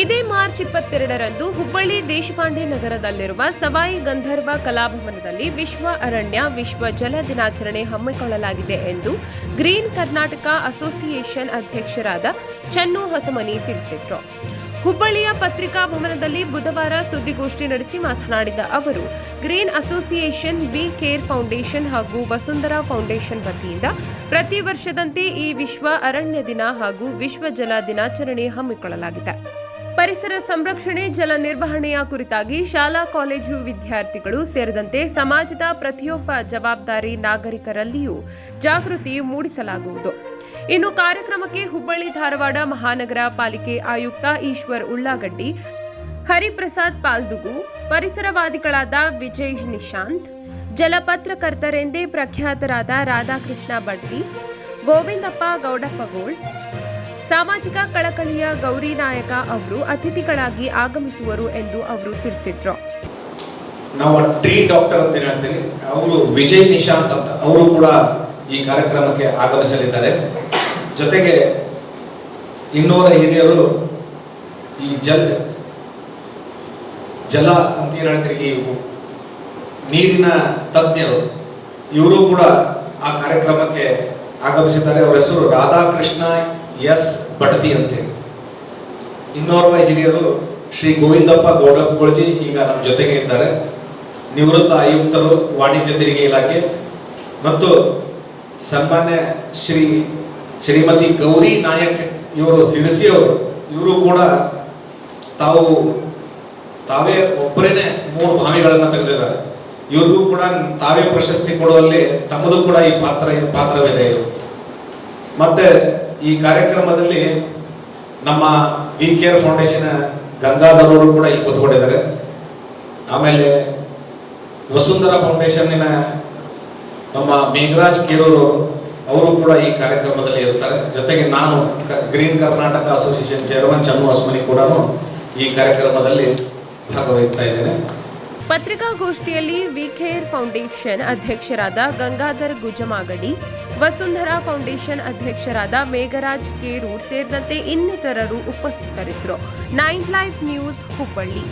ಇದೇ ಮಾರ್ಚ್ ಇಪ್ಪತ್ತೆರಡರಂದು ಹುಬ್ಬಳ್ಳಿ ದೇಶಪಾಂಡೆ ನಗರದಲ್ಲಿರುವ ಸವಾಯಿ ಗಂಧರ್ವ ಕಲಾಭವನದಲ್ಲಿ ವಿಶ್ವ ಅರಣ್ಯ, ವಿಶ್ವ ಜಲ ದಿನಾಚರಣೆ ಹಮ್ಮಿಕೊಳ್ಳಲಾಗಿದೆ ಎಂದು ಗ್ರೀನ್ ಕರ್ನಾಟಕ ಅಸೋಸಿಯೇಷನ್ ಅಧ್ಯಕ್ಷರಾದ ಚನ್ನು ಹೊಸಮನಿ ತಿಳಿಸಿದರು. ಹುಬ್ಬಳ್ಳಿಯ ಪತ್ರಿಕಾ ಭವನದಲ್ಲಿ ಬುಧವಾರ ಸುದ್ದಿಗೋಷ್ಠಿ ನಡೆಸಿ ಮಾತನಾಡಿದ ಅವರು, green association, we care foundation ಹಾಗೂ ವಸುಂಧರಾ ಫೌಂಡೇಶನ್ ವತಿಯಿಂದ ಪ್ರತಿ ವರ್ಷದಂತೆ ಈ ವಿಶ್ವ ಅರಣ್ಯ ದಿನ ಹಾಗೂ ವಿಶ್ವ ಜಲ ದಿನಾಚರಣೆ ಹಮ್ಮಿಕೊಳ್ಳಲಾಗಿದೆ. ಪರಿಸರ ಸಂರಕ್ಷಣೆ, ಜಲ ನಿರ್ವಹಣೆಯ ಕುರಿತಾಗಿ ಶಾಲಾ, ಕಾಲೇಜು ವಿದ್ಯಾರ್ಥಿಗಳು ಸೇರಿದಂತೆ ಸಮಾಜದ ಪ್ರತಿಯೊಬ್ಬ ಜವಾಬ್ದಾರಿ ನಾಗರಿಕರಲ್ಲಿಯೂ ಜಾಗೃತಿ ಮೂಡಿಸಲಾಗುವುದು. ಇನ್ನು ಕಾರ್ಯಕ್ರಮಕ್ಕೆ ಹುಬ್ಬಳ್ಳಿ, ಧಾರವಾಡ ಮಹಾನಗರ ಪಾಲಿಕೆ ಆಯುಕ್ತ ಈಶ್ವರ್ ಉಳ್ಳಾಗಡ್ಡಿ, ಹರಿಪ್ರಸಾದ್ ಪಾಲ್ದುಗು, ಪರಿಸರವಾದಿಗಳಾದ ವಿಜಯ್ ನಿಶಾಂತ್, ಜಲಪತ್ರಕರ್ತರೆಂದೇ ಪ್ರಖ್ಯಾತರಾದ ರಾಧಾಕೃಷ್ಣ ಬಟ್ಟಿ ಗೋವಿಂದಪ್ಪ ಗೌಡಪ್ಪಗೋಳ್ ಸಾಮಾಜಿಕ ಕಳಕಳಿಯ ಗೌರಿ ನಾಯಕ ಅವರು ಅತಿಥಿಗಳಾಗಿ ಆಗಮಿಸುವರು ಎಂದು ಅವರು ತಿಳಿಸಿದ್ರು. ನಾವು ಟ್ರೀ ಡಾಕ್ಟರ್ ಅಂತ ಹೇಳ್ತೀವಿ, ಅವರು ವಿಜಯ್ ನಿಶಾಂತ್ ಅಂತ ಅವರು ಕೂಡ ಈ ಕಾರ್ಯಕ್ರಮಕ್ಕೆ ಆಗಮಿಸಲಿದ್ದಾರೆ. ಜೊತೆಗೆ ಇನ್ನೂರ ಹಿರಿಯರು ಈ ಜಲ್ ಜಲ ಅಂತ ಹೇಳ್ತೀವಿ ನೀರಿನ ತಜ್ಞರು, ಇವರು ಕೂಡ ಆ ಕಾರ್ಯಕ್ರಮಕ್ಕೆ ಆಗಮಿಸಿದ್ದಾರೆ. ಅವರ ಹೆಸರು ರಾಧಾಕೃಷ್ಣ ಎಸ್ ಭಟತಿ ಅಂತೆ. ಇನ್ನೋರ್ವ ಹಿರಿಯರು ಶ್ರೀ ಗೋವಿಂದಪ್ಪ ಗೌಡಗೊಳ್ಜಿ ಈಗ ನಮ್ಮ ಜೊತೆಗೆ ಇದ್ದಾರೆ. ನಿವೃತ್ತ ಆಯುಕ್ತರು ವಾಣಿಜ್ಯ ತೆರಿಗೆ ಇಲಾಖೆ ಮತ್ತು ಸನ್ಮಾನ್ಯ ಶ್ರೀ ಶ್ರೀಮತಿ ಗೌರಿ ನಾಯಕ್ ಇವರು ಸಿರಸಿ ಅವರು, ಇವರು ಕೂಡ ತಾವು ತಾವೇ ಒಬ್ಬರೇನೆ ಮೂರು ಭಾವಿಗಳನ್ನು ತೆಗೆದಿದ್ದಾರೆ. ಇವ್ರಿಗೂ ಕೂಡ ತಾವೇ ಪ್ರಶಸ್ತಿ ಕೊಡುವಲ್ಲಿ ತಮ್ಮದು ಕೂಡ ಈ ಪಾತ್ರ, ಪಾತ್ರವಿದೆ ಇವರು. ಮತ್ತೆ ಈ ಕಾರ್ಯಕ್ರಮದಲ್ಲಿ ನಮ್ಮ ಬಿ ಕೇರ್ ಫೌಂಡೇಶನ್ ಗಂಗಾಧರ್ ಅವರು ಕೂಡ ಇಲ್ಲಿ ಕೂತ್ಕೊಂಡಿದ್ದಾರೆ. ಆಮೇಲೆ ವಸುಂಧರಾ ಫೌಂಡೇಶನ್ನಿನ ನಮ್ಮ ಮೇಘರಾಜ್ ಕೇರೂರು ಅವರು ಕೂಡ ಈ ಕಾರ್ಯಕ್ರಮದಲ್ಲಿ ಇರ್ತಾರೆ ಜೊತೆಗೆ ನಾನು green Karnataka association chairman Channu Asmani ಕೂಡ ಈ ಕಾರ್ಯಕ್ರಮದಲ್ಲಿ ಭಾಗವಹಿಸ್ತಾ ಇದ್ದೇನೆ. ಪತ್ರಿಕಾಗೋಷ್ಠಿಯಲ್ಲಿ ವಿಖೇರ್ ಫೌಂಡೇಶನ್ ಅಧ್ಯಕ್ಷರಾದ ಗಂಗಾಧರ್ ಗುಜಮಾಗಡಿ, ವಸುಂಧರಾ ಫೌಂಡೇಶನ್ ಅಧ್ಯಕ್ಷರಾದ ಮೇಘರಾಜ್ ಕೇರೂರ್ ಸೇರಿದಂತೆ ಇನ್ನಿತರರು ಉಪಸ್ಥಿತರಿದ್ದರು. Nine life news Hubballi.